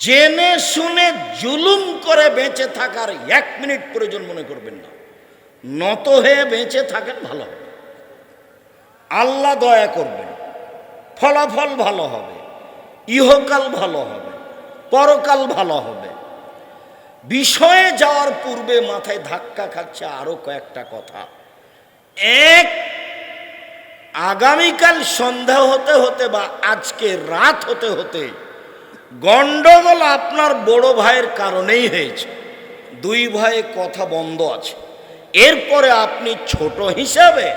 জেনে শুনে জুলুম করে বেঁচে থাকার এক মিনিট প্রয়োজন মনে করবেন না। নত হয়ে বেঁচে থাকেন ভালো হবে। আল্লাহ দয়া করবেন। ফলাফল ভালো হবে। ইহকাল ভালো হবে। পরকাল ভালো হবে। বিষয়ে যাওয়ার পূর্বে মাথায় ধাক্কা খাচ্ছে আরও কয়েকটা কথা। এক, আগামীকাল সন্ধ্যা হতে হতে বা আজকে রাত হতে হতে গন্ডগোল আপনার বড় ভাইয়ের কারণেই হয়েছে। দুই ভাইয়ে কথা বন্ধ আছে। এরপরে আপনি ছোট হিসাবে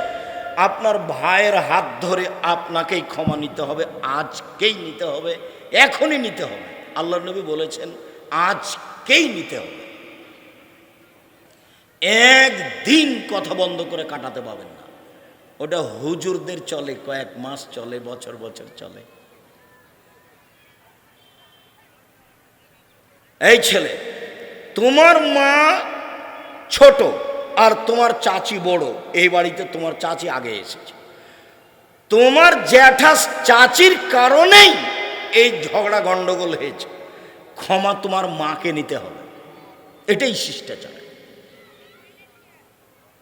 আপনার ভাইয়ের হাত ধরে আপনাকেই ক্ষমা নিতে হবে, আজকেই নিতে হবে, এখনই নিতে হবে। আল্লাহ নবী বলেছেন, আজকেই নিতে হবে। একদিন কথা বন্ধ করে কাটাতে পাবেন না। ওটা হুজুরদের চলে, কয়েক মাস চলে, বছর বছর চলে। এই ছেলে, তোমার মা ছোট আর তোমার চাচি বড়। এই বাড়িতে তোমার চাচি আগে এসেছে। তোমার জ্যাঠা চাচির কারণেই এই ঝগড়া গন্ডগোল হয়েছে। ক্ষমা তোমার মাকে নিতে হবে। এটাই শিষ্টাচার।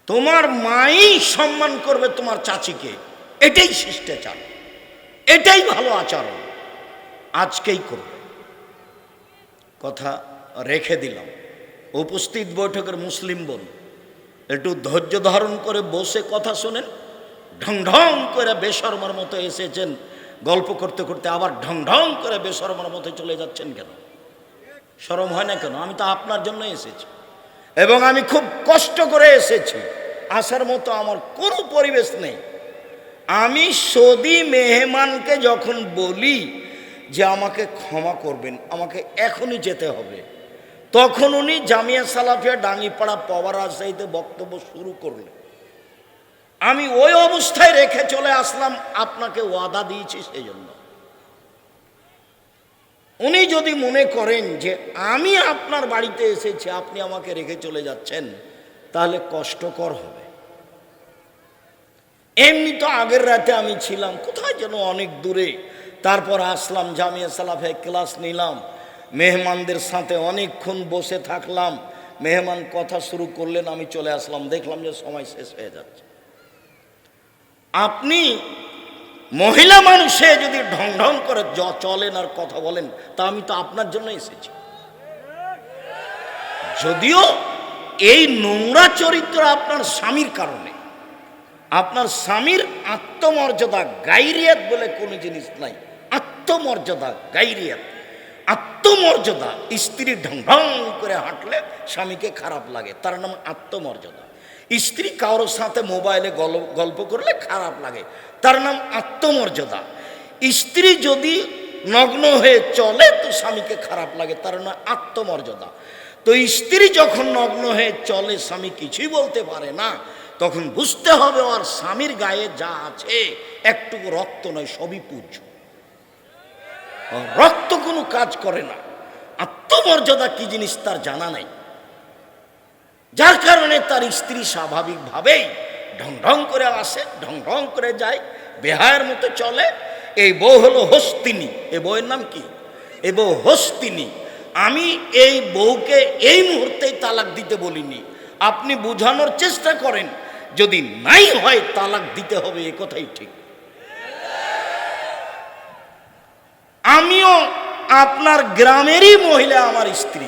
তোমার মাই সম্মান করবে তোমার চাচিকে। এটাই শিষ্টাচার। এটাই ভালো আচরণ। আজকেই করবে। কথা রেখে দিলাম। উপস্থিত বৈঠকের মুসলিম বোন, একটু ধৈর্য ধারণ করে বসে কথা শোনেন। ঢং ঢং করে বেশর্মার মতো এসেছেন। গল্প করতে করতে আবার ঢং ঢং করে বেশর্মার মতো চলে যাচ্ছেন কেন? সরম হয় না কেন? আমি তো আপনার জন্য এসেছি। এবং আমি খুব কষ্ট করে এসেছি। আসার মতো আমার কোনো পরিবেশ নেই। আমি সদি মেহমানকে যখন বলি যে আমাকে ক্ষমা করবেন, আমাকে এখনই যেতে হবে। তখন উনি জামিয়া সালাফিয়া ডাঙ্গিপাড়া পাওয়ার রাজশাহীতে বক্তব্য শুরু করলেন। আমি ওই অবস্থায় রেখে চলে আসলাম, আপনাকে ওয়াদা দিয়েছি সেই জন্য উনি যদি মনে করেন যে আমি আপনার বাড়িতে এসেছি, আপনি আমাকে রেখে চলে যাচ্ছেন, তাহলে কষ্টকর হবে। এমনি তো আগের রাতে আমি ছিলাম, কোথায় যেন অনেক দূরে। তারপর আসলাম, জামিয়া সালাফে ক্লাস নিলাম। মেহমানদের সাথে অনেকক্ষণ বসে থাকলাম। মেহমান কথা শুরু করলেন, আমি চলে আসলাম। দেখলাম যে সময় শেষ হয়ে যাচ্ছে। আপনি মহিলা মানুষে যদি ঢং ঢং করে চলেন আর কথা বলেন, তা আমি তো আপনার জন্য এসেছি। যদিও এই নোংরা চরিত্র আপনার স্বামীর কারণে, আপনার স্বামীর আত্মমর্যাদা, গাইরিয়াত বলে কোনো জিনিস নাই। আত্মমর্যাদা গাইরিয়াত আত্মমর্যাদা, স্ত্রী ঢং ঢং করে হাঁটলে স্বামীকে খারাপ লাগে। তার নাম আত্মমর্যাদা। স্ত্রী কারোর সাথে মোবাইলে গল- গল্প করলে খারাপ লাগে। তার নাম আত্মমর্যাদা। স্ত্রী যদি নগ্ন হয়ে চলে তো স্বামীকে খারাপ লাগে, তার নাম আত্মমর্যাদা। তো স্ত্রী যখন নগ্ন হয়ে চলে, স্বামী কিছুই বলতে পারে না। তখন বুঝতে হবে ওর স্বামীর গায়ে যা আছে, একটুকু রক্ত নয়, সবই পূজ্য রক্ত কোনো কাজ করে না। আত্মমর্যাদা কি জিনিস তার জানা নাই। যার কারণে তার স্ত্রী স্বাভাবিকভাবেই ঢং ঢং করে আসে, ঢং ঢং করে যায়, বেহায়ের মতো চলে। এই বউ হলো হস্তিনী। এ বউয়ের নাম কি? এই বউ হস্তিনী। আমি এই বউকে এই মুহূর্তেই তালাক দিতে বলিনি। আপনি বোঝানোর চেষ্টা করেন। যদি নাই হয় তালাক দিতে হবে, এ কথাই ঠিক। আমিও আপনার গ্রামেরই মহিলা, আমার স্ত্রী।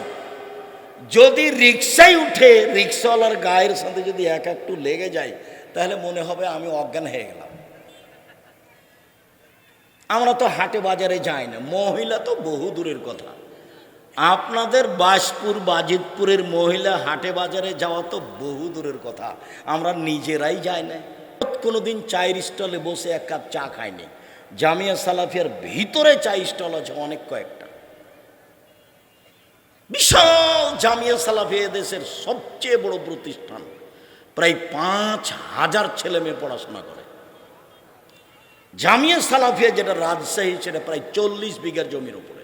যদি রিক্সায় উঠে রিক্সাওয়ালার গায়ের সাথে যদি এক একটু লেগে যায়, তাহলে মনে হবে আমি অজ্ঞান হয়ে গেলাম। আমরা তো হাটে বাজারে যাই না, মহিলা তো বহু দূরের কথা। আপনাদের বাসপুর, বাজিতপুরের মহিলা হাটে বাজারে যাওয়া তো বহু দূরের কথা। আমরা নিজেরাই যাই না। কোনোদিন চায়ের স্টলে বসে এক কাপ চা খাইনি। জামিয়া সালাফিয়ার ভিতরে চাই স্টল আছে অনেক কয়েকটা। বিশাল জামিয়া সালাফিয়া দেশের সবচেয়ে বড় প্রতিষ্ঠান। প্রায় পাঁচ হাজার ছেলে মেয়ে পড়াশোনা করে। জামিয়া সালাফিয়া যেটা রাজশাহী, সেটা প্রায় চল্লিশ বিঘা জমির উপরে।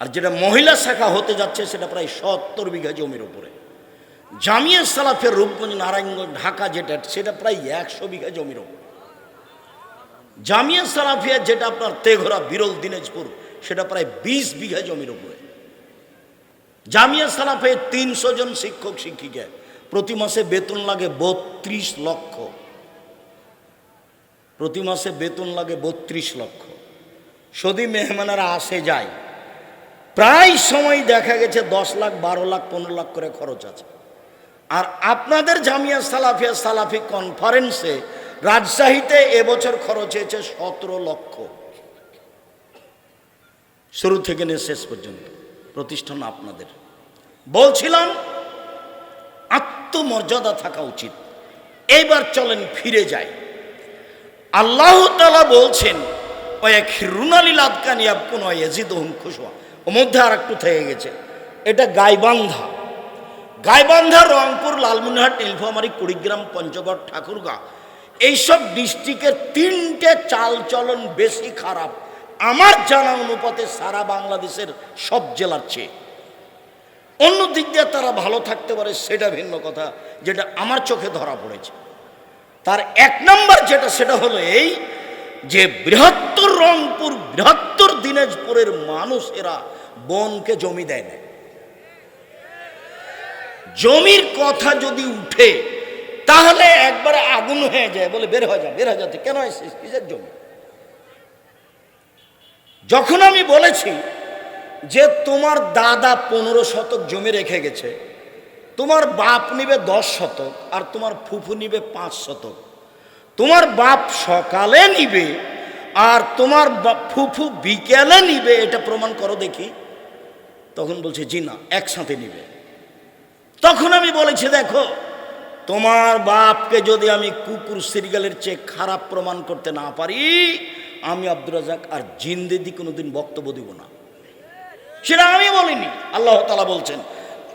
আর যেটা মহিলা শাখা হতে যাচ্ছে, সেটা প্রায় সত্তর বিঘা জমির উপরে। জামিয়া সালাফিয়া রূপগঞ্জ, নারায়ণগঞ্জ, ঢাকা যেটা, সেটা প্রায় একশো বিঘা জমির উপরে। জামিয়া সালাফিয়া যেটা আপনার তেঘরা, বিরল দিনাজপুর, সেটা প্রায় বিশ বিঘা জমির উপরে। জামিয়া সালাফে তিনশো জন শিক্ষক, শিক্ষিকা। প্রতি মাসে বেতন লাগে বত্রিশ লক্ষ। প্রতি মাসে বেতন লাগে বত্রিশ লক্ষ। সদি মেহমানেরা আসে, যায়। প্রায় সময় দেখা গেছে দশ লাখ, বারো লাখ, পনেরো লাখ করে খরচ আছে। আর আপনাদের জামিয়া সালাফিয়া সালাফি কনফারেন্সে রাজশাহীতে এবছর খরচ হয়েছে সতেরো লক্ষ। শুরু থেকে নিয়ে শেষ পর্যন্ত প্রতিষ্ঠান আপনাদের। বলছিলাম, আত্মমর্যাদা থাকা উচিত। এইবার চলেন ফিরে যাই। আল্লাহ তালা বলছেন রুনালি লাদকানিয়া কোন এজিদ হুম খুশোয়া ও মধ্যে আর একটু থেকে গেছে। এটা গাইবান্ধা। গাইবান্ধা রংপুর লালমনিরহাট, নীলফামারী, কুড়িগ্রাম, পঞ্চগড় ঠাকুরগাঁ এইসব ডিস্ট্রিক্টের তিনটে চালচলন বেশি খারাপ। আমার জানা অনুপাতে সারা বাংলাদেশের সব জেলার চেয়ে। অন্য দিক দিয়ে তারা ভালো থাকতে পারে, সেটা ভিন্ন কথা, যেটা আমার চোখে ধরা পড়েছে। তার এক নম্বর যেটা, সেটা হলো এই যে বৃহত্তর রংপুর, বৃহত্তর দিনাজপুরের মানুষ এরা বনকে জমি দেয় না। জমির কথা যদি উঠে তাহলে একবারে আগুন হয়ে যায়, বলে বের হয়ে যা, বের হয়ে যাচ্ছে কেন এসেছিস? কিসের জন্য? যখন আমি বলেছি যে তোমার দাদা পনেরো শতক জমি রেখে গেছে, তোমার বাপ নিবে দশ শতক আর তোমার ফুফু নিবে পাঁচ শতক, তোমার বাপ সকালে নিবে আর তোমার ফুফু বিকেলে নিবে, এটা প্রমাণ করো দেখি। তখন বলছে, জি না, একসাথে নিবে। তখন আমি বলেছি, দেখো তোমার বাপকে যদি আমি কুকুর সিরিগালের চেয়ে খারাপ প্রমাণ করতে না পারি, আমি আব্দুর রাজাক আর জিন্দেদি কোনোদিন বক্তব্য দিব না। সেটা আমি বলিনি, আল্লাহ তালা বলছেন,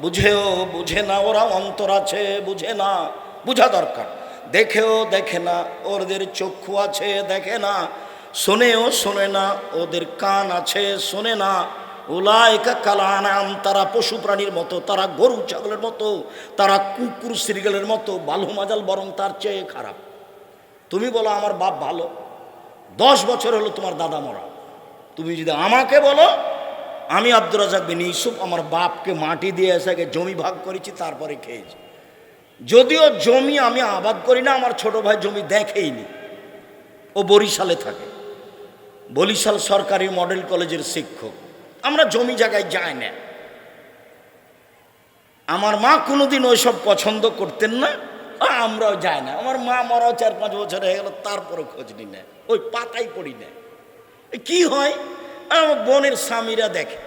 বুঝেও বুঝে না, ওরা অন্তর আছে, বুঝে না, বুঝা দরকার। দেখেও দেখে না, ওদের চক্ষু আছে, দেখে না। শোনেও শোনে না, ওদের কান আছে, শোনে না। ওলায়কা কালানাম, তারা পশু প্রাণীর মতো, তারা গরু ছাগলের মতো, তারা কুকুর শ্রীগালের মতো, বালু মাজাল বরং তার চেয়ে খারাপ। তুমি বলো আমার বাপ ভালো? দশ বছর হলো তোমার দাদা মরা। তুমি যদি আমাকে বলো, আমি আব্দুর রাজাক বিন ইউসুফ আমার বাপকে মাটি দিয়ে এসে আগে জমি ভাগ করেছি, তারপরে খেয়েছি। যদিও জমি আমি আবাদ করি না, আমার ছোট ভাই জমি দেখেইনি। ও বরিশালে থাকে। বরিশাল সরকারি মডেল কলেজের শিক্ষক। আমরা জমি জায়গায় যাই না। আমার মা কোনোদিন ওইসব পছন্দ করতেন না আমরাও যাই না। আমার মা মরাও চার পাঁচ বছর হয়ে গেল তারপরে খোঁজ নি না। ওই পাতাই পড়ি না। কি হয়? আমার বোনের স্বামীরা দেখে।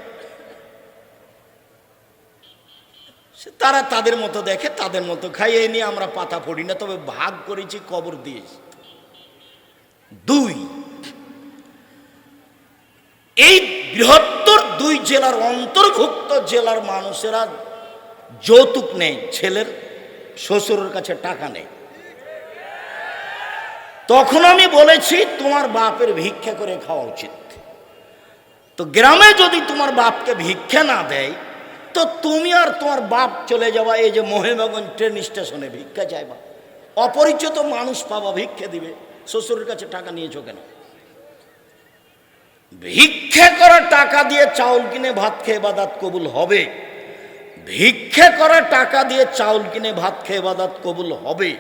তারা তাদের মতো দেখে, তাদের মতো খাই নিয়ে আমরা পাতা পড়ি না, তবে ভাগ করেছি, কবর দিয়েছি। দুই, এই বৃহত্তর দুই জেলার অন্তর্ভুক্ত জেলার মানুষেরা যৌতুক নেই ছেলের শ্বশুরের কাছে টাকা নেই তখন আমি বলেছি, তোমার বাপের ভিক্ষা করে খাওয়া উচিত। তো গ্রামে যদি তোমার বাপকে ভিক্ষা না দেয়, তো তুমি আর তোমার বাপ চলে যাওয়া, এই যে মহিমাগঞ্জ ট্রেন স্টেশনে ভিক্ষা চাইবা। অপরিচিত মানুষ পাবা ভিক্ষা দিবে, শ্বশুরের কাছে টাকা নিয়েছো কেন? ভিক্ষা করা টাকা দিয়ে চাউল কিনে ভাত খেয়ে বাদাত কবুল হবে। ভিক্ষা করা টাকা দিয়ে চাউল কিনে ভাত খেয়ে বাদাত কবুল হবে।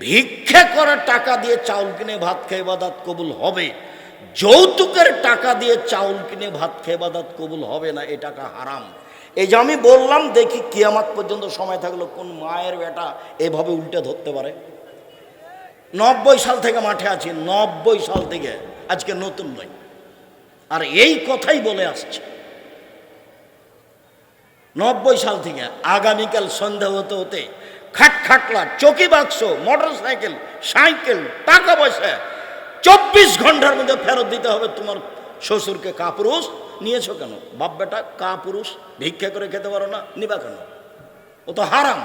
ভিক্ষা করা টাকা দিয়ে চাউল কিনে ভাত খেয়ে বাদাত কবুল হবে। যৌতুকের টাকা দিয়ে চাউল কিনে ভাত খেয়ে বাদাত কবুল হবে না, এ টাকা হারাম। এই যে আমি বললাম, দেখি কিয়ামাত পর্যন্ত সময় থাকল কোন মায়ের বেটা এভাবে উল্টে ধরতে পারে? নব্বই সাল থেকে মাঠে আছি, নব্বই সাল থেকে। আজকে নতুন নয়। আর এই কথাই বলে আসছে। নব্বই সাল থেকে আগামীকাল সন্ধ্যা হতে হতে খাট খাটলা, চকি বাক্স মোটর সাইকেল সাইকেল, টাকা পয়সা, চব্বিশ ঘণ্টার মধ্যে ফেরত দিতে হবে। তোমার শ্বশুরকে কাপুরুষ নিয়েছো কেন? বাপ বেটা কাপুরুষ, ভিক্ষা করে খেতে পারো না, নিবা কেন? ও তো হারাম।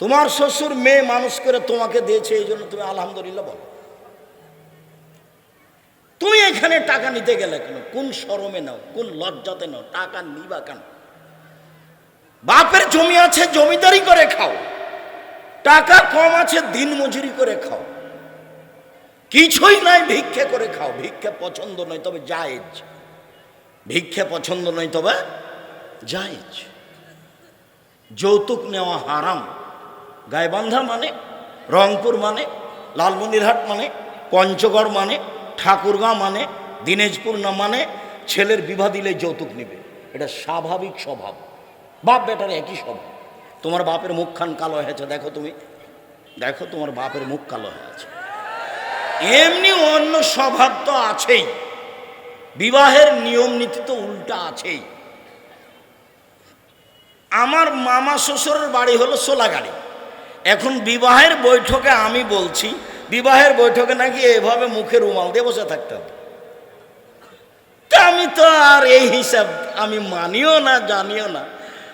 তোমার শ্বশুর মেয়ে মানুষ করে তোমাকে দিয়েছে, এই জন্য তুমি আলহামদুলিল্লাহ বলো। তুমি এখানে টাকা নিতে গেলে কেন? কোন শরমে নাও, কোন লজ্জাতে নাও, টাকা নিবা কেন? বাপের জমি আছে, জমিদারি করে খাও। টাকা কম আছে, দিন মজুরি করে খাও। কিছুই নাই, ভিক্ষে করে খাও। ভিক্ষে পছন্দ নয়, তবে জায়েজ। ভিক্ষে পছন্দ নয়, তবে জায়েজ। যৌতুক নেওয়া হারাম। গাইবান্ধা মানে রংপুর মানে লালমন্দিরহাট মানে পঞ্চগড় মানে ঠাকুরগাঁ মানে দিনাজপুর না মানে ছেলের বিবাহ দিলে যৌতুক নেবে। এটা স্বাভাবিক স্বভাব। বাপ বেটার একই স্বভাব। তোমার বাপের মুখখান কালো হয়েছে, দেখো তুমি। দেখো তোমার বাপের মুখ কালো হয়েছে এমনি অন্য স্বভাব তো আছেই। বিবাহের নিয়ম নীতি তো উল্টা আছেই। আমার মামা শ্বশুরের বাড়ি হলো সোলাগাড়ি। এখন বিবাহের বৈঠকে আমি বলছি বিবাহের বৈঠকে নাকি এভাবে মুখে রুমাল দিয়ে বসে থাকতে হবে তা আমি তো আর এই হিসাব আমি মানিও না জানিও না।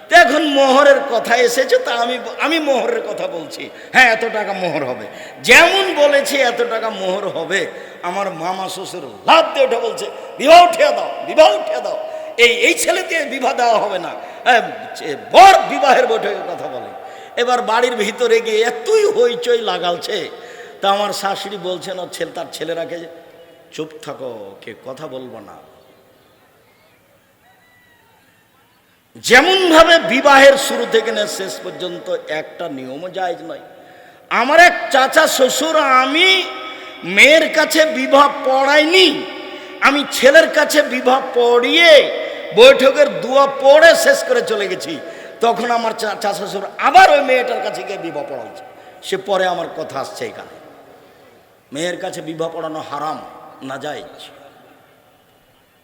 তো এখন মোহরের কথা এসেছে তা আমি আমি মোহরের কথা বলছি। হ্যাঁ এত টাকা মোহর হবে। যেমন বলেছে এত টাকা মোহর হবে। আমার মামা শ্বশুর লাভ দিয়ে উঠে বলছে বিবাহ উঠিয়ে দাও বিবাহ উঠিয়ে দাও। এই এই ছেলে দিয়ে বিবাহ দেওয়া হবে না। হ্যাঁ, বর বিবাহের বৈঠকের কথা বলে। এবার বাড়ির ভিতরে গিয়ে এতই হইচই লাগালছে তা আমার শাশুড়ি বলছেন ওর ছেলে, তার ছেলেরাকে চুপ থাকো, কে কথা বলব না। যেমনভাবে বিবাহের শুরু থেকে না শেষ পর্যন্ত একটা নিয়মও জায়জ নয়। আমার এক চাচা শ্বশুর, আমি মেয়ের কাছে বিবাহ পড়াইনি, আমি ছেলের কাছে বিবাহ পড়িয়ে বৈঠকের দুয়া পড়ে শেষ করে চলে গেছি। তখন আমার চাচা শ্বশুর আবার ওই মেয়েটার কাছে গিয়ে বিবাহ পড়াচ্ছে সে পরে আমার কথা আসছে এখানে। মেয়ের কাছে বিবাহ পড়ানো হারাম না যায়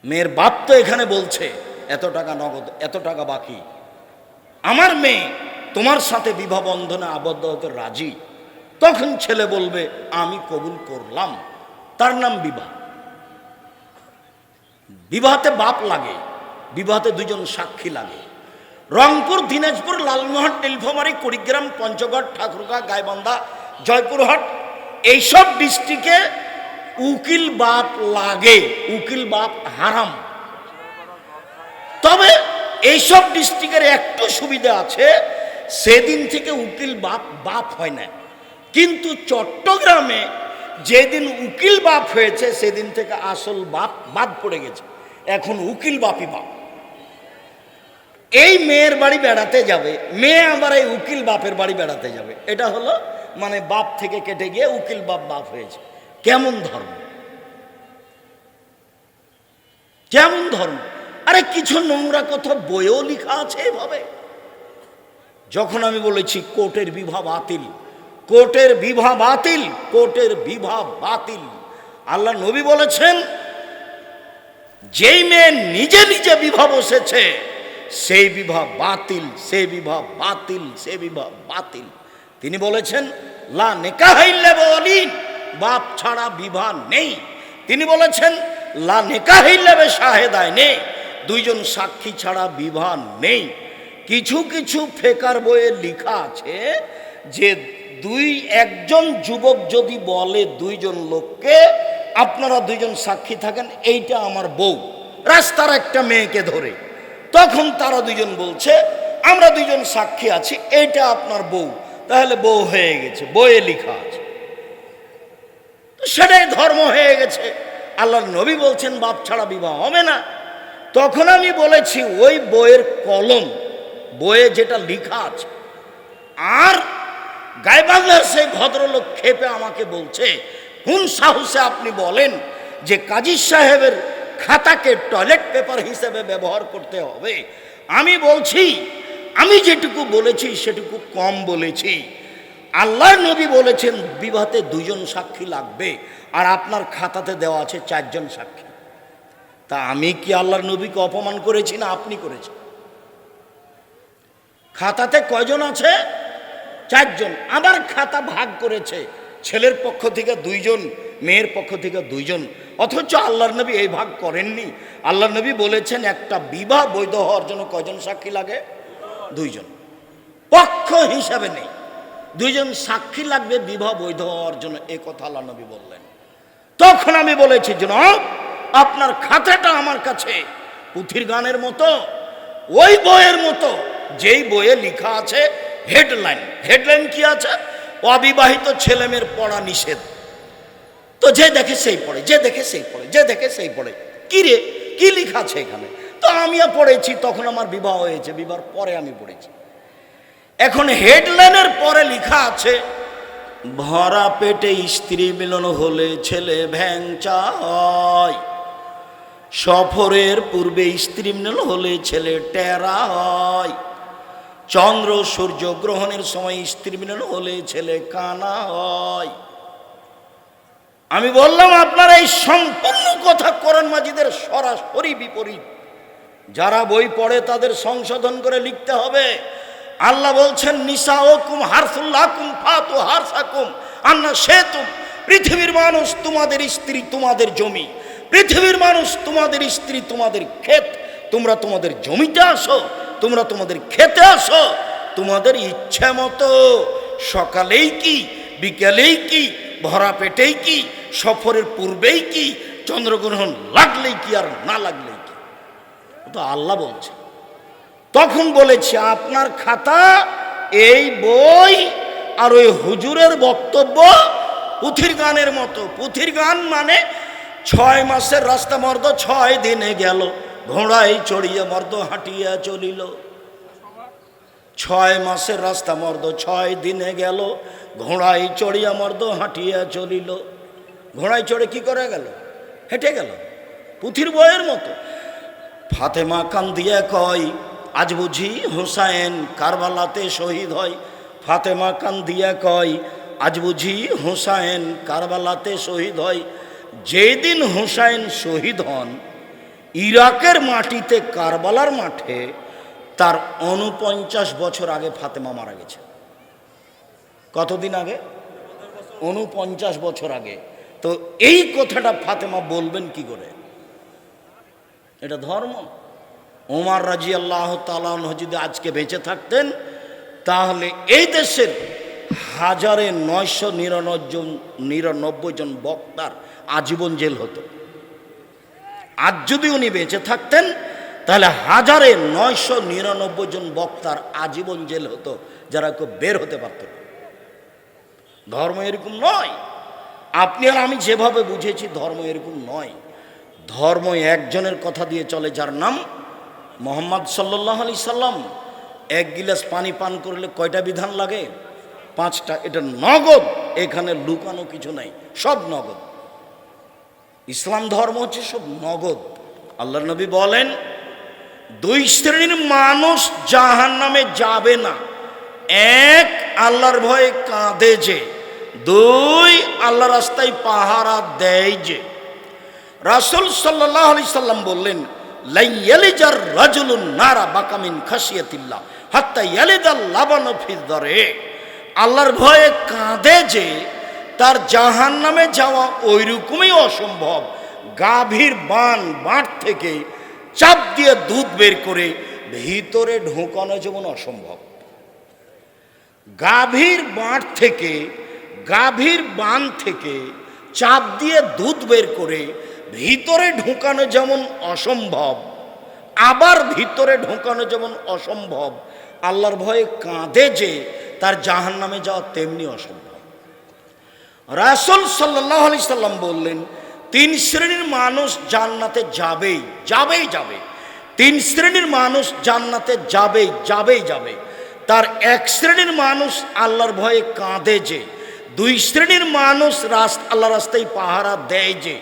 মেয়ের বাপ তো এখানে বলছে, এত টাকা নগদ, এত টাকা বাকি। আমার মেয়ে তোমার সাথে বিবাহ বন্ধনে আবদ্ধ হতে রাজি? তখন ছেলে বলবে, আমি কবুল করলাম। তার নাম বিবাহ। বিবাহতে বাপ লাগে, বিবাহতে দুজন সাক্ষী লাগে। রংপুর, দিনাজপুর, লালমোহন, নীলফামারী, কুড়িগ্রাম, পঞ্চগড়, ঠাকুরগাঁ, গাইবান্ধা, জয়পুরহাট এইসব ডিস্ট্রিক্টে উকিল বাপ লাগে, উকিল বাপ হারাম। তবে এইসব ডিস্ট্রিক্টের একটু সুবিধা আছে, সেদিন থেকে উকিল বাপ বাপ হয় না। কিন্তু চট্টগ্রামে যেদিন উকিল বাপ হয়েছে, সেদিন থেকে আসল বাপ বাদ পড়ে গেছে। এখন উকিল বাপই বাপ। এই মেয়ের বাড়ি বেড়াতে যাবে, মেয়ে আবার এই উকিল বাপের বাড়ি বেড়াতে যাবে। এটা হলো মানে বাপ থেকে কেটে গিয়ে উকিল বাপ বাপ হয়েছে। কেমন ধর্ম? কেমন ধর্ম? আরে কিছু নোংরা কথা বইও লেখা আছে এভাবে। যখন আমি বলেছি কোর্টের বিবাহ বাতিল, কোর্টের বিভা বাতিল, কোর্টের বিভা বাতিল। আল্লাহ নবী বলেছেন, যেই মেয়ে নিজে নিজে বিবাহ বসেছে, সেই বিবাহ বাতিল, সেই বিবাহ বাতিল সে বিবাহ বাতিল। তিনি বলেছেন, লা নেকাহাইল্লে বলিন বাপ ছাড়া বিবাহ নেই। তিনি বলেছেন, লা নেকাহিল্লাবে শাহেদায় নেই দুইজন সাক্ষী ছাড়া বিবাহ নেই। কিছু কিছু ফেকার বইয়ে লেখা আছে যে দুই, একজন যুবক যদি বলে দুইজন লোককে, আপনারা দুইজন সাক্ষী থাকেন, এইটা আমার বউ, রাস্তার একটা মেয়েকে ধরে। তখন তারা দুইজন বলছে, আমরা দুইজন সাক্ষী আছি, এইটা আপনার বউ। তাহলে বউ হয়ে গেছে, বইয়ে লিখা আছে। তো সেটাই ধর্ম হয়ে গেছে। আল্লাহর নবী বলছেন, বাপ ছাড়া বিবাহ হবে না। তখন আমি বলেছি, ওই বইয়ের কলম, বইয়ে যেটা লিখা আছে, আর গাইবাংলার সেই ভদ্রলোক খেপে আমাকে বলছে কোন সাহসে আপনি বলেন যে কাজী সাহেবের খাতাকে টয়লেট পেপার হিসেবে ব্যবহার করতে হবে। আমি বলছি আমি যেটুকু বলেছি, সেটুকু কম বলেছি। আল্লাহ নবী বলেছেন, বিবাহতে দুজন সাক্ষী লাগবে, আর আপনার খাতাতে দেওয়া আছে চারজন সাক্ষী। তা আমি কি আল্লাহর নবীকে অপমান করেছি না আপনি করেছেন? খাতাতে কয়জন আছে? চারজন। আমার খাতা ভাগ করেছে, ছেলের পক্ষ থেকে দুইজন, মেয়ের পক্ষ থেকে দুইজন। অথচ আল্লাহর নবী এই ভাগ করেননি। আল্লাহর নবী বলেছেন, একটা বিবাহ বৈধ হওয়ার জন্য কয়জন সাক্ষী লাগে? দুইজন। পক্ষ হিসাবে নেই। দুইজন সাক্ষী লাগবে বিবাহ বৈধ হওয়ার জন্য, এ কথা আল্লাহ নবী বললেন। তখন আমি বলেছি, জনাব, আপনার খাতাটা আমার কাছে, পুথির গানের মতো, ওই বইয়ের মতো, যেই বইয়ে লেখা আছে হেডলাইন। হেডলাইন কি আছে? অবিবাহিত ছেলেমেয়ের পড়া নিষেধ। তো যে দেখে সেই পড়ে, যে দেখে সেই পড়ে, যে দেখে সেই পড়ে। কি রে? কি লেখা আছে এখানে? তো আমিও পড়েছি, তখন আমার বিবাহ হয়েছে বিবাহ পরে আমি পড়েছি। এখন হেডলাইনের পরে লেখা আছে, ভরা পেটে স্ত্রী মিলন হলে ছেলে ভ্যাংচা হয় সফরের পূর্বে স্ত্রী মিলন হলে ছেলে টেরা হয় চন্দ্র সূর্য গ্রহণের সময় স্ত্রী মিলন হলে ছেলে কানা হয় আমি বললাম, আপনারা এই সম্পূর্ণ কথা কোরআন মাজিদের সরাসরি বিপরীত। যারা বই পড়ে তাদের সংশোধন করে লিখতে হবে। আল্লাহ বলছেন নিসা ওকুম হারসুল্লাকুম ফাতু হারসাকুম আন্না সেতুম পৃথিবীর মানুষ তোমাদের স্ত্রী তোমাদের জমি। পৃথিবীর মানুষ তোমাদের স্ত্রী তোমাদের ক্ষেত। তোমরা তোমাদের জমিতে আসো, তোমরা তোমাদের খেতে আসো। তোমাদের ইচ্ছে মতো সকালেই কি, বিকেলেই কি, ভরা পেটেই কি, সফরের পূর্বেই কি, চন্দ্রগ্রহণ লাগলেই কি আর না লাগলেই ও তো আল্লাহ বলছে। তখন বলেছি, আপনার খাতা, এই বই আর ওই হুজুরের বক্তব্য পুথির গানের মতো। পুথির গান মানে ছয় মাসের রাস্তা মর্দ ছয় দিনে গেল, ঘোড়ায় চড়িয়ে মর্দ হাঁটিয়া চলিল। ছয় মাসের রাস্তা মর্দ ছয় দিনে গেল, ঘোড়ায় চড়িয়া মর্দ হাঁটিয়া চলিল। ঘোড়ায় চড়ে কি করে গেল? হেঁটে গেল। পুথির বইয়ের মতো। ফাতেমা কান্দিয়া কয়, আজ বুঝি হুসাইন কারবালাতে শহীদ হয়। ফাতেমা কান্দিয়া কয়, আজ বুঝি হুসাইন কারবালাতে শহীদ হয়। যেদিন হুসাইন শহীদ হন, ইরাকের মাটিতে কারবালার মাঠে, তার অনুপঞ্চাশ বছর আগে ফাতেমা মারা গেছে। কতদিন আগে? অনুপঞ্চাশ বছর আগে। তো এই কথাটা ফাতেমা বলবেন কি করে? এটা ধর্ম। ওমার রাজি আল্লাহ তালাহ যদি আজকে বেঁচে থাকতেন, তাহলে এই দেশের হাজারে নয়শো নিরানব্বই নিরানব্বই জন বক্তার আজীবন জেল হতো। আজ যদি উনি বেঁচে থাকতেন, তাহলে হাজারে নয়শো নিরানব্বই জন বক্তার আজীবন জেল হতো, যারা কেউ বের হতে পারত ধর্ম এরকম নয়। আপনি আর আমি যেভাবে বুঝেছি, ধর্ম এরকম নয়। ধর্ম একজনের কথা দিয়ে চলে, যার নাম মোহাম্মদ সাল্লাহ আলি সাল্লাম। এক গিলাস পানি পান করলে কয়টা বিধান লাগে? পাঁচটা। এটা নগদ। এখানে লুকানো কিছু নাই। সব নগদ। ইসলাম ধর্ম হচ্ছে সব নগদ। আল্লাহ নবী বলেন, দুই শ্রেণির মানুষ জাহান নামে যাবে না। এক, আল্লাহর ভয়ে কাঁদে যে। দুই আল্লাহ রাস্তায় পাহারা দেয় যে। রাসুল সাল্লাহ আলি সাল্লাম বললেন লাইয়ালিজার রাজুলুন নারা বাকামিন খাসিয়াতিল্লাহ হাত্তা আল্লাহর ভয়ে কাঁদে যে তার জাহান নামে যাওয়া ওই রকমই অসম্ভব। গাভীর বান বাঁট থেকে চাপ দিয়ে দুধ বের করে ভিতরে ঢোকানো যেমন অসম্ভব। গাভীর বাঁট থেকে, গাভীর বান থেকে চাপ দিয়ে দুধ বের করে ভিতরে ঢোকানো যেমন অসম্ভব, আবার ভিতরে ঢোকানো যেমন অসম্ভব, আল্লাহর ভয়ে কাঁদে যে তার জাহান নামে যাওয়া তেমনি অসম্ভব। রাসুল সাল্লাহ আলি সাল্লাম বললেন, তিন শ্রেণির মানুষ জান্নাতে যাবেই যাবেই যাবে। তিন শ্রেণির মানুষ জান্নাতে যাবেই যাবেই যাবে। তার এক শ্রেণির মানুষ আল্লাহর ভয়ে কাঁদে যে, দুই শ্রেণির মানুষ রাস্তা আল্লাহ রাস্তায় পাহারা দেয় যে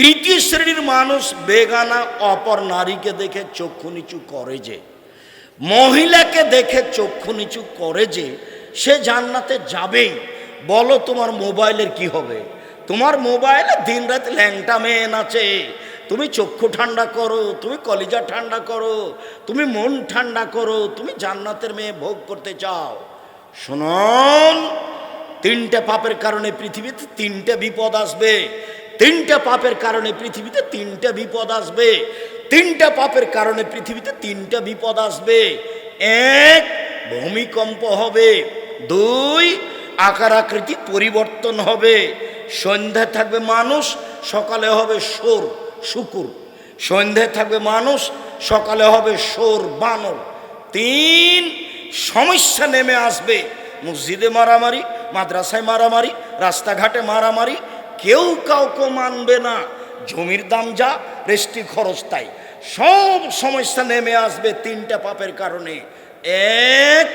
তৃতীয় শ্রেণির মানুষ বেগানা অপর নারীকে দেখে চক্ষু নিচু করে যে, মহিলাকে দেখে চক্ষু নিচু করে যে, সে জান্নাতে যাবেই। বলো তোমার মোবাইলের কি হবে? তোমার মোবাইলে দিন রাত ল্যাংটা মেয়ে নাচে। তুমি চক্ষু ঠান্ডা করো, তুমি কলিজা ঠান্ডা করো, তুমি মন ঠান্ডা করো, তুমি জান্নাতের মেয়ে ভোগ করতে চাও। শুনুন, তিনটে পাপের কারণে পৃথিবীতে তিনটে বিপদ আসবে। তিনটে পাপের কারণে পৃথিবীতে তিনটে বিপদ আসবে। তিনটা পাপের কারণে পৃথিবীতে তিনটা বিপদ আসবে। এক, ভূমিকম্প হবে। দুই আকার আকৃতি পরিবর্তন হবে। সন্ধ্যায় থাকবে মানুষ, সকালে হবে সোর, শুকুর। সন্ধ্যায় থাকবে মানুষ, সকালে হবে সোর, বানর। তিন, সমস্যা নেমে আসবে। মসজিদে মারামারি, মাদ্রাসায় মারামারি, রাস্তাঘাটে মারামারি কেউ কাউকে মানবে না। জমির দাম যা রেস্টি খরচ তাই। সব সমস্যা নেমে আসবে তিনটা পাপের কারণে। এক,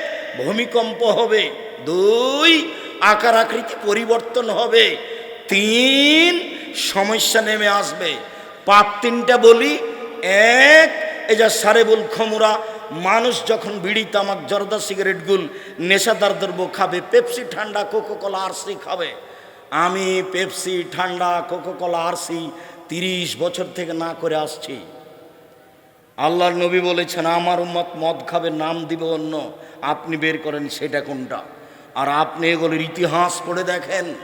ভূমিকম্প হবে। দুই, আকার আকৃতি পরিবর্তন হবে। তিন, সমস্যা নেমে আসবে। পাপ তিনটা বলি। এক যা সারেবুল খমুরা, মানুষ যখন বিড়ি, তামাক, জর্দা, সিগারেট, গুল, নেশাদার দ্রব্য খাবে, পেপসি ঠান্ডা কোকো কলা আরসি খাবে। আমি পেপসি, ঠান্ডা কোকো কলা আরসি তিরিশ বছর থেকে না করে আসছি। আল্লাহর নবী বলেছেন, আমার উম্মত মদ খাবে, নাম দিবে অন্য। আপনি বের করেন সেটা কোনটা? আর আপনি এগুলোর ইতিহাস পড়ে দেখেন।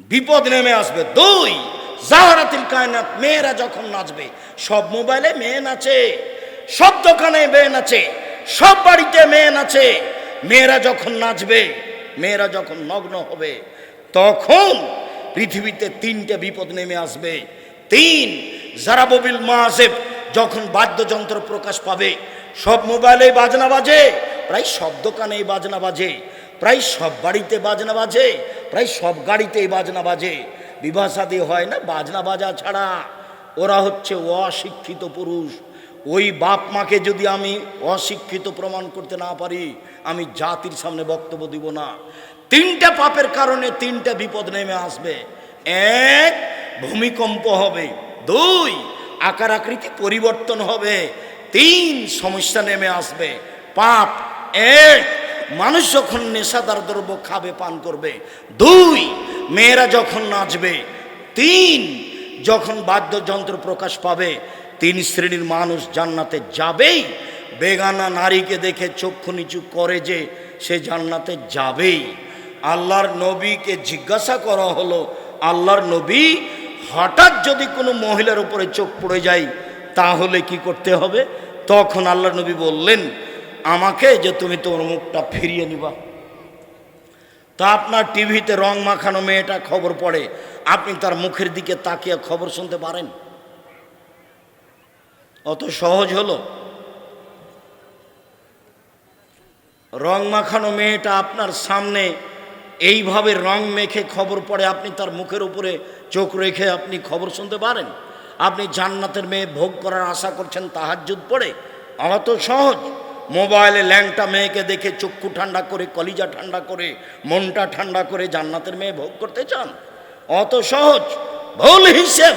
বিপদ নেমে আসবে। দুই, জাহারাতিল কায়নাত, মেয়েরা যখন নাচবে, সব মোবাইলে মেয়ে নাচে, সব দোকানে মেয়ে নাচে, সব বাড়িতে মেয়ে নাচে। মেয়েরা যখন নাচবে মেয়েরা যখন নগ্ন হবে, তখন পৃথিবীতে তিনটে বিপদ নেমে আসবে। তিন জারাববিল মাসেব যখন বাদ্যযন্ত্র প্রকাশ পাবে, সব মোবাইলে বাজনা বাজে, প্রায় সব দোকানেই বাজনা বাজে, প্রায় সব বাড়িতে বাজনা বাজে, প্রায় সব গাড়িতেই বাজনা বাজে। বিবাহ হয় না, বাজনা বাজা ছাড়া। ওরা হচ্ছে অশিক্ষিত পুরুষ। ওই বাপ মাকে যদি আমি অশিক্ষিত প্রমাণ করতে না পারি আমি জাতির সামনে বক্তব্য দিব না। তিনটা পাপের কারণে তিনটা বিপদ নেমে আসবে। এক, ভূমিকম্প হবে। দুই, আকার আকৃতি পরিবর্তন হবে। তিন, সমস্যা নেমে আসবে। পাপ এক, মানুষ যখন নেশাদার দ্রব্য খাবে, পান করবে। দুই, মেয়েরা যখন নাচবে। তিন, যখন বাদ্যযন্ত্র প্রকাশ পাবে। তিন শ্রেণির মানুষ জান্নাতে যাবেই। বেগানা নারীকে দেখে চক্ষু নিচু করে যে সে জান্নাতে যাবেই। আল্লাহর নবীকে জিজ্ঞাসা করা হলো, আল্লাহর নবী, হঠাৎ যদি কোনো মহিলার উপরে চোখ পড়ে যায়, তাহলে কি করতে হবে? তখন আল্লাহর নবী বললেন, আমাকে যে তুমি তোমার মুখটা ফিরিয়ে নিবা। তা আপনার টিভিতে রং মাখানো মেয়েটা খবর পড়ে, আপনি তার মুখের দিকে তাকিয়ে খবর শুনতে পারেন? অত সহজ হলো। রং মাখানো মেয়েটা আপনার সামনে, এইভাবে রং মেখে খবর পড়ে আপনি তার মুখের উপরে চোখ রেখে আপনি খবর শুনতে পারেন? আপনি জান্নাতের মেয়ে ভোগ করার আশা করছেন, তাহাজ্জুদ পড়ে? অত সহজ। মোবাইলে ল্যাংটা মেয়েকে দেখে চক্ষু ঠান্ডা করে, কলিজা ঠান্ডা করে, মনটা ঠান্ডা করে জান্নাতের মেয়ে ভোগ করতে চান? অত সহজ। ভুল হিসেব।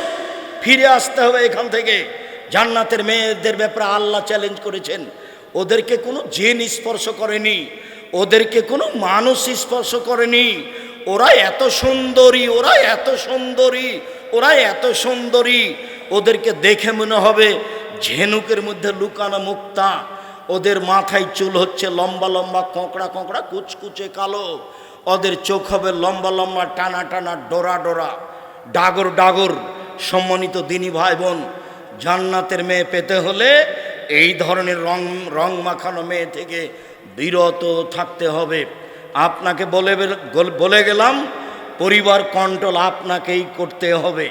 ফিরে আসতে হবে এখান থেকে। জান্নাতের মেয়েদের ব্যাপারে আল্লাহ চ্যালেঞ্জ করেছেন। ওদেরকে কোনো জেন স্পর্শ করেনি, ওদেরকে কোনো মানুষ স্পর্শ করেনি। ওরা এত সুন্দরী, ওরা এত সুন্দরী, ওরা এত সুন্দরী। ওদেরকে দেখে মনে হবে ঝেনুকের মধ্যে লুকানো মুক্তা। ওদের মাথায় চুল হচ্ছে লম্বা লম্বা, কোঁকড়া কোঁকড়া, কুচকুচে কালো। ওদের চোখ হবে লম্বা লম্বা, টানা টানা, ডোরা ডোরা। ডাগর ডাগর, সম্মানিত দিনী ভাই বোন, জান্নাতের মেয়ে পেতে হলে এই ধরনের রং রং মাখানো মেয়ে থেকে বিরত থাকতে হবে। আপনাকে বলে বলে গেলাম, পরিবার কন্ট্রোল আপনাকেই করতে হবে।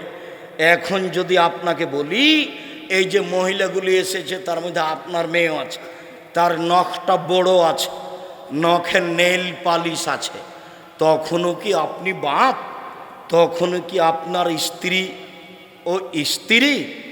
এখন যদি আপনাকে বলি, এই যে মহিলাগুলি এসেছে, তার মধ্যে আপনার মেয়েও আছে, তার নখটা বড় আছে, নখের নেল পালিশ আছে, তখনও কি আপনি বাপ? তখনও কি আপনার স্ত্রী ও স্ত্রী